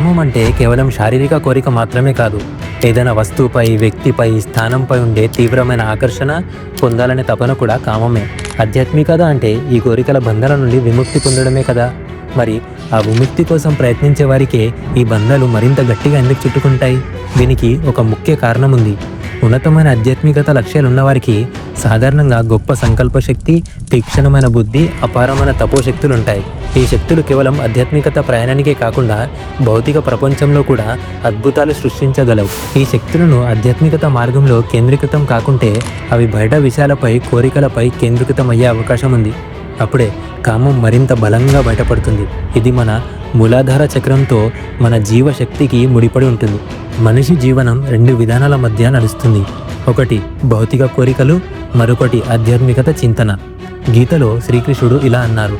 కామం అంటే కేవలం శారీరక కోరిక మాత్రమే కాదు. ఏదైనా వస్తువుపై వ్యక్తిపై స్థానంపై ఉండే తీవ్రమైన ఆకర్షణ పొందాలనే తపన కూడా కామమే. ఆధ్యాత్మికత అంటే ఈ కోరికల బంధాల నుండి విముక్తి పొందడమే కదా. మరి ఆ విముక్తి కోసం ప్రయత్నించే వారికే ఈ బంధాలు మరింత గట్టిగా ఎందుకు చుట్టుకుంటాయి? దీనికి ఒక ముఖ్య కారణం ఉంది ఉన్నతమైన ఆధ్యాత్మికత లక్ష్యాలు ఉన్నవారికి సాధారణంగా గొప్ప సంకల్ప శక్తి తీక్షణమైన బుద్ధి అపారమైన తపోశక్తులు ఉంటాయి ఈ శక్తులు కేవలం ఆధ్యాత్మికత ప్రయాణానికే కాకుండా భౌతిక ప్రపంచంలో కూడా అద్భుతాలు సృష్టించగలవు. ఈ శక్తులను ఆధ్యాత్మికత మార్గంలో కేంద్రీకృతం కాకుంటే అవి బయట విషయాలపై కోరికలపై కేంద్రీకృతమయ్యే అవకాశం ఉంది అప్పుడే కామం మరింత బలంగా బయటపడుతుంది. ఇది మన మూలాధార చక్రంతో మన జీవశక్తికి ముడిపడి ఉంటుంది. మనిషి జీవనం రెండు విధానాల మధ్య నడుస్తుంది. ఒకటి భౌతిక కోరికలు మరొకటి ఆధ్యాత్మికత చింతన. గీతలో శ్రీకృష్ణుడు ఇలా అన్నారు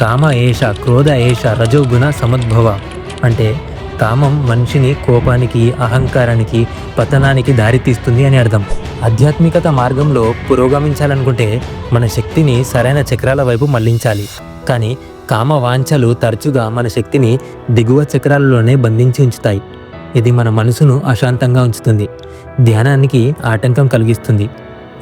కామ ఏష క్రోధ ఏష రజోగుణ సమద్భవ. అంటే కామం మనిషిని కోపానికి అహంకారానికి పతనానికి దారితీస్తుంది అని అర్థం. ఆధ్యాత్మికత మార్గంలో పురోగమించాలనుకుంటే మన శక్తిని సరైన చక్రాల వైపు మళ్ళించాలి. కానీ కామ వాంఛలు తరచుగా మన శక్తిని దిగువ చక్రాలలోనే బంధించి ఉంచుతాయి. ఇది మన మనసును అశాంతంగా ఉంచుతుంది. ధ్యానానికి ఆటంకం కలిగిస్తుంది.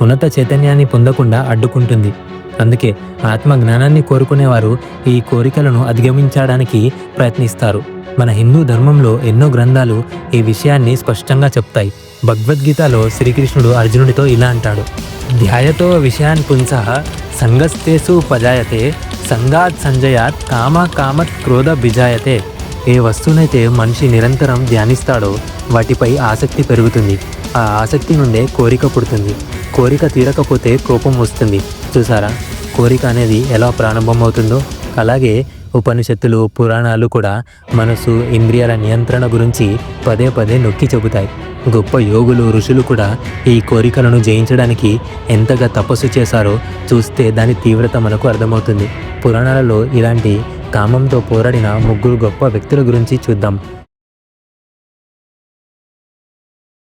ఉన్నత చైతన్యాన్ని పొందకుండా అడ్డుకుంటుంది. అందుకే ఆత్మ జ్ఞానాన్ని కోరుకునేవారు ఈ కోరికలను అధిగమించడానికి ప్రయత్నిస్తారు. మన హిందూ ధర్మంలో ఎన్నో గ్రంథాలు ఈ విషయాన్ని స్పష్టంగా చెప్తాయి. భగవద్గీతలో శ్రీకృష్ణుడు అర్జునుడితో ఇలా అంటాడు. ధ్యాయతో విషయాన్ పుంస సంగస్తేసు పజాయతే సంగాత్ సంజయాత్ కామ కామత్ క్రోధ బిజాయతే. ఏ వస్తువునైతే మనిషి నిరంతరం ధ్యానిస్తాడో వాటిపై ఆసక్తి పెరుగుతుంది. ఆ ఆసక్తి నుండే కోరిక పుడుతుంది. కోరిక తీరకపోతే కోపం వస్తుంది. చూసారా? కోరిక అనేది ఎలా ప్రారంభమవుతుందో? అలాగే ఉపనిషత్తులు పురాణాలు కూడా మనసు ఇంద్రియాల నియంత్రణ గురించి పదే పదే నొక్కి చెబుతాయి. గొప్ప యోగులు ఋషులు కూడా ఈ కోరికలను జయించడానికి ఎంతగా తపస్సు చేశారో చూస్తే దాని తీవ్రత మనకు అర్థమవుతుంది. పురాణాలలో ఇలాంటి కామంతో పోరాడిన ముగ్గురు గొప్ప వ్యక్తుల గురించి చూద్దాం.